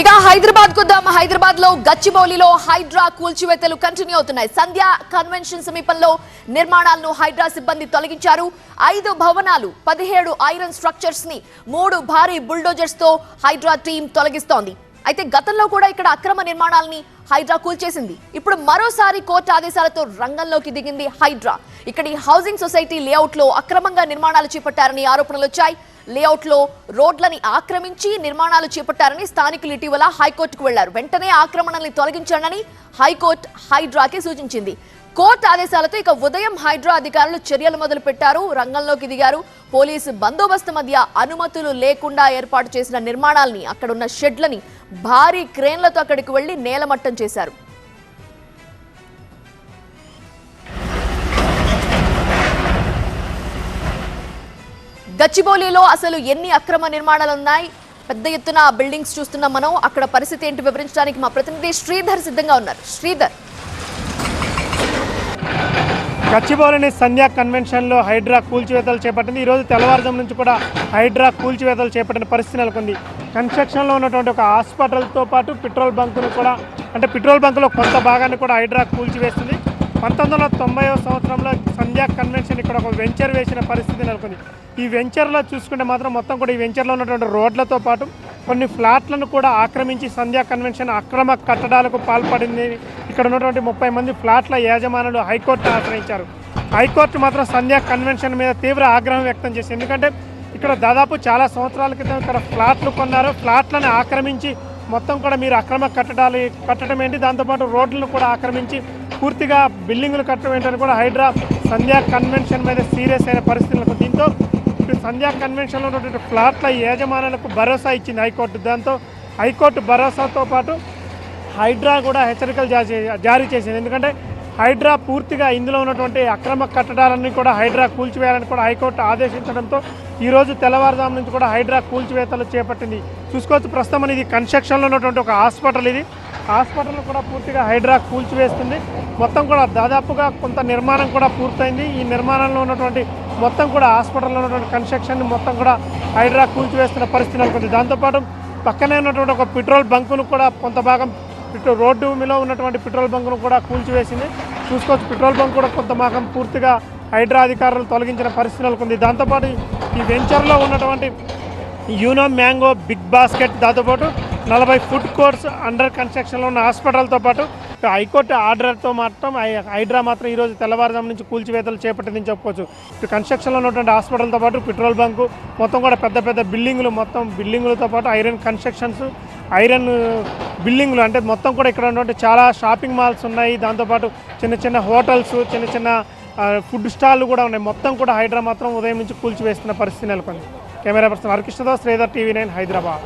ఇక హైదరాబాద్ కొద్దాం హైదరాబాద్లో గచ్చిబౌలిలో హైడ్రా కూల్చివేతలు కంటిన్యూ అవుతున్నాయి. సంధ్య కన్వెన్షన్ సమీపంలో నిర్మాణాలను హైడ్రా సిబ్బంది తొలగించారు. ఐదు భవనాలు పదిహేడు ఐరన్ స్ట్రక్చర్స్ని మూడు భారీ బుల్డోజర్స్తో హైడ్రా టీం తొలగిస్తోంది. అయితే గతంలో కూడా ఇక్కడ అక్రమ నిర్మాణాలని హైడ్రా కూల్చేసింది. ఇప్పుడు మరోసారి కోర్టు ఆదేశాలతో రంగంలోకి దిగింది హైడ్రా. ఇక్కడి హౌసింగ్ సొసైటీ లేఅవుట్లో అక్రమంగా నిర్మాణాలు చేపట్టారని ఆరోపణలు వచ్చాయి లేఅవుట్లో రోడ్లని ఆక్రమించి నిర్మాణాలు చేపట్టారని స్థానికులు ఇటీవల హైకోర్టుకు వెళ్ళారు. వెంటనే ఆక్రమణల్ని తొలగించాలని హైకోర్టు హైడ్రాకి సూచించింది. కోర్టు ఆదేశాలతో ఇక ఉదయం హైడ్రా అధికారులు చర్యలు మొదలు పెట్టారు రంగంలోకి దిగారు. పోలీసు బందోబస్తు మధ్య అనుమతులు లేకుండా ఏర్పాటు చేసిన నిర్మాణాలని అక్కడున్న షెడ్లని భారీ క్రేన్లతో అక్కడికి వెళ్ళి నేలమట్టం చేశారు. గచ్చిబౌలిలో అసలు ఎన్ని అక్రమ నిర్మాణాలు ఉన్నాయి? పెద్ద ఎత్తున బిల్డింగ్స్ చూస్తున్నాం మనం. అక్కడ పరిస్థితి ఏంటి వివరించడానికి మా ప్రతినిధి శ్రీధర్ సిద్ధంగా ఉన్నారు. శ్రీధర్. గచ్చిబౌలిని సంధ్యా కన్వెన్షన్లో హైడ్రా కూల్చివేతలు చేపట్టింది. ఈరోజు తెల్లవారుజాము నుంచి కూడా హైడ్రా కూల్చివేతలు చేపట్టిన పరిస్థితి నెలకొంది. కన్స్ట్రక్షన్లో ఉన్నటువంటి ఒక హాస్పిటల్తో పాటు పెట్రోల్ బంకును కూడా అంటే పెట్రోల్ బంకులో కొంత భాగాన్ని కూడా హైడ్రా కూల్చివేస్తుంది. పంతొమ్మిది వందల తొంభైవ సంవత్సరంలో సంధ్యా కన్వెన్షన్ ఇక్కడ ఒక వెంచర్ వేసిన పరిస్థితి నెలకొంది. ఈ వెంచర్లో చూసుకుంటే మాత్రం మొత్తం కూడా ఈ వెంచర్లో ఉన్నటువంటి రోడ్లతో పాటు కొన్ని ఫ్లాట్లను కూడా ఆక్రమించి సంధ్యా కన్వెన్షన్ అక్రమ కట్టడాలకు పాల్పడింది. ఇక్కడ ఉన్నటువంటి ముప్పై మంది ఫ్లాట్ల యాజమానులు హైకోర్టును ఆశ్రయించారు. హైకోర్టు మాత్రం సంధ్యా కన్వెన్షన్ మీద తీవ్ర ఆగ్రహం వ్యక్తం చేసింది. ఎందుకంటే ఇక్కడ దాదాపు చాలా సంవత్సరాల క్రితం ఇక్కడ ఫ్లాట్లు కొన్నారు. ఫ్లాట్లను ఆక్రమించి మొత్తం కూడా మీరు అక్రమ కట్టడాలు కట్టడం ఏంటి? దాంతోపాటు రోడ్లను కూడా ఆక్రమించి పూర్తిగా బిల్డింగులు కట్టడం ఏంటని కూడా హైడ్రా సంధ్యా కన్వెన్షన్ మీద సీరియస్ అయిన పరిస్థితులకు దీంతో ఉన్నటువంటి సంధ్యా కన్వెన్షన్లో ఉన్నటువంటి ఫ్లాట్ల యజమానులకు భరోసా ఇచ్చింది హైకోర్టు. దాంతో హైకోర్టు భరోసాతో పాటు హైడ్రా కూడా హెచ్చరికలు జారీ జారీ చేసింది. ఎందుకంటే హైడ్రా పూర్తిగా ఇందులో ఉన్నటువంటి అక్రమ కట్టడాలన్నీ కూడా హైడ్రా కూల్చివేయాలని కూడా హైకోర్టు ఆదేశించడంతో ఈరోజు తెల్లవారుజాము నుంచి కూడా హైడ్రా కూల్చివేతలు చేపట్టింది. చూసుకోవచ్చు ప్రస్తుతం ఇది కన్స్ట్రక్షన్లో ఉన్నటువంటి ఒక హాస్పిటల్ ఇది. హాస్పిటల్ కూడా పూర్తిగా హైడ్రా కూల్చివేస్తుంది. మొత్తం కూడా దాదాపుగా కొంత నిర్మాణం కూడా పూర్తయింది. ఈ నిర్మాణంలో ఉన్నటువంటి మొత్తం కూడా హాస్పిటల్లో ఉన్నటువంటి కన్స్ట్రక్షన్ మొత్తం కూడా హైడ్రా కూల్చివేస్తున్న పరిస్థితి నెలకొంది. దాంతోపాటు పక్కనే ఉన్నటువంటి ఒక పెట్రోల్ బంకును కూడా కొంత భాగం పెట్రోల్ రోడ్డు మీలో ఉన్నటువంటి పెట్రోల్ బంకును కూడా కూల్చివేసింది. చూసుకోవచ్చు పెట్రోల్ బంక్ కూడా కొంత భాగం పూర్తిగా హైడ్రా అధికారులు తొలగించిన పరిస్థితి నెలకొంది. దాంతోపాటు ఈ వెంచర్లో ఉన్నటువంటి యూనో మ్యాంగో బిగ్ బాస్కెట్ దాంతోపాటు నలభై ఫుడ్ కోర్ట్స్ అండర్ కన్స్ట్రక్షన్లో ఉన్న హాస్పిటల్తో పాటు హైకోర్టు ఆర్డర్తో మాత్రం హైడ్రా మాత్రం ఈరోజు తెల్లవారుజాము నుంచి కూల్చివేతలు చేపట్టిందని చెప్పుకోవచ్చు. ఇటు కన్స్ట్రక్షన్లో ఉన్నటువంటి హాస్పిటల్తో పాటు పెట్రోల్ బంకు మొత్తం కూడా పెద్ద పెద్ద బిల్డింగులు మొత్తం బిల్డింగులతో పాటు ఐరన్ కన్స్ట్రక్షన్స్ ఐరన్ బిల్డింగ్లు అంటే మొత్తం కూడా ఇక్కడ ఉన్నటువంటి చాలా షాపింగ్ మాల్స్ ఉన్నాయి. దాంతోపాటు చిన్న చిన్న హోటల్స్ చిన్న చిన్న ఫుడ్ స్టాల్లు కూడా ఉన్నాయి. మొత్తం కూడా హైడ్రా మాత్రం ఉదయం నుంచి కూల్చివేస్తున్న పరిస్థితి నెలకొంది. Camera person Harikrishnadas Sridhar TV nine Hyderabad.